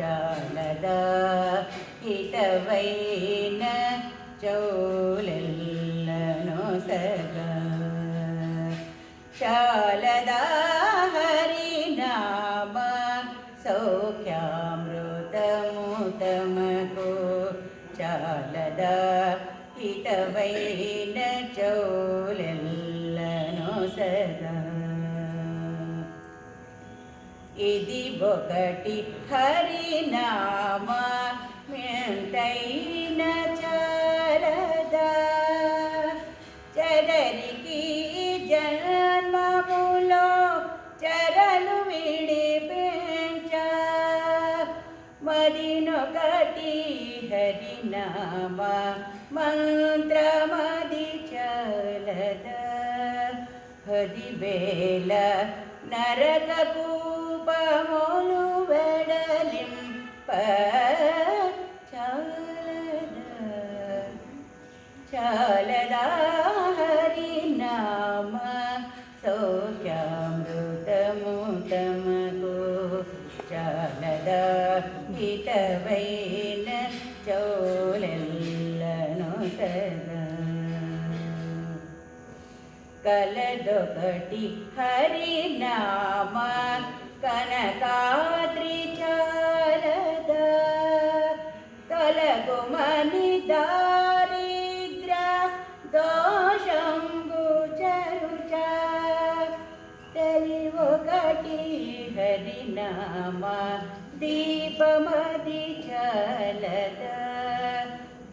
చాలదా హితవైన చౌలెల్లను సగా చాలదా హరినామ సౌఖ్యామృతముతమకు చాలదా హితవైన చౌలెల్లను సగా ఇది ఒకటి హరినామ. మెంతైన చారదా చదరికి జన్మములో చరలు విడిపించ. మరినొకటి హరినామ. మంత్రమది చలదా. పదివేల నరకూ కూపములు వెడలింప చాలదా చాలదా హరినామ సౌఖ్యామృతము తమకు చాలదా హితవైన చౌలెల్లను సదా కలదొకటి హరినామ కనకాద్రి दारिद्र दोषं गोचरुच तर्वकटी हरिनाम दीपमदि चलद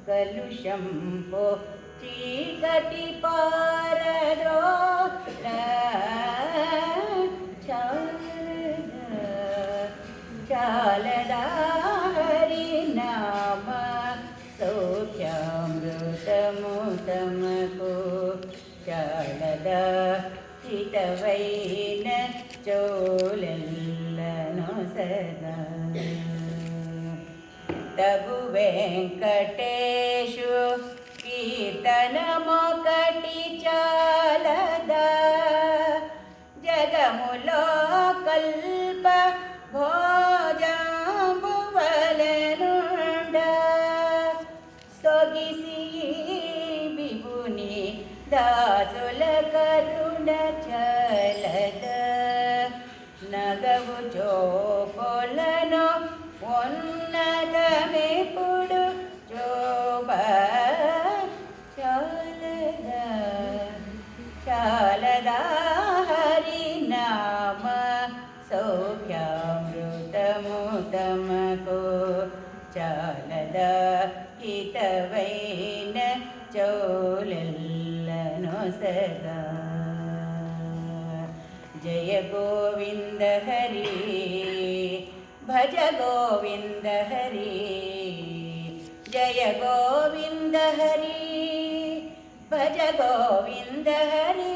कलुषं पो चीकटिपाररो न्दमको चालदाचितवैन चोलल्लनो सदा तबु वेङ्कटेशु कीर्तनमोकटि चालदा దాసుల కరుణ చలద నగవు చోపొలను ఉన్నతమెప్పుడు చోబ చాలదా చాలదా హరినామ సౌఖ్యామృతము తమకు చాలదా హితవైన सदा जय गोविन्द हरि भज गोविन्द हरि जय गोविन्द हरि भज गोविन्द हरि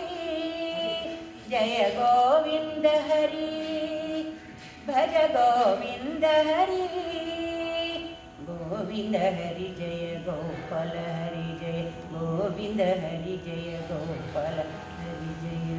जय गोविन्द हरि भज गोविन्द हरि गोविन्द हरि जय गोपाल हरि ಹರಿ ಗೋವಿಂದ ಹರಿ ಜಯ ಗೋಪಾಲ ಹರಿ ಜಯ